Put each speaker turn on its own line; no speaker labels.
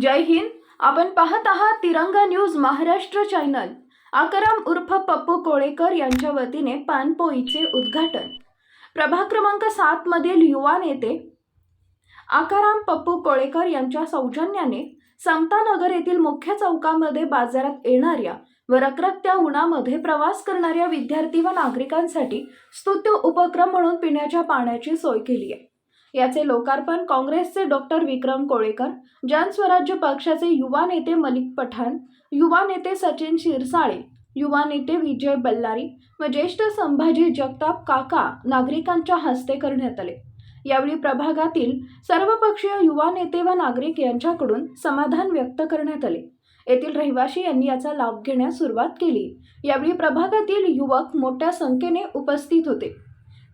जय हिंद. आपण पाहत आहात तिरंगा न्यूज महाराष्ट्र चॅनल. आकाराम उर्फ पप्पू कोळेकर यांच्या वतीने पानपोईचे उद्घाटन. प्रभाग क्रमांक सात मधील युवा नेते आकाराम पप्पू कोळेकर यांच्या सौजन्याने समतानगर येथील मुख्य चौकामध्ये बाजारात येणाऱ्या व रखरखत्या उन्हामध्ये प्रवास करणाऱ्या विद्यार्थी व नागरिकांसाठी स्तुत्य उपक्रम म्हणून पिण्याच्या पाण्याची सोय केली आहे. याचे लोकार्पण काँग्रेसचे डॉक्टर विक्रम कोळेकर जनस्वराज्य पक्षाचे युवा नेते मलिक पठाण युवा नेते सचिन शिरसाळे युवा नेते विजय बल्लारी व ज्येष्ठ संभाजी जगताप काका नागरिकांच्या हस्ते करण्यात आले. यावेळी प्रभागातील सर्वपक्षीय युवा नेते व नागरिक यांच्याकडून समाधान व्यक्त करण्यात आले. येथील रहिवासी यांनी याचा लाभ घेण्यास सुरुवात केली. यावेळी प्रभागातील युवक मोठ्या संख्येने उपस्थित होते.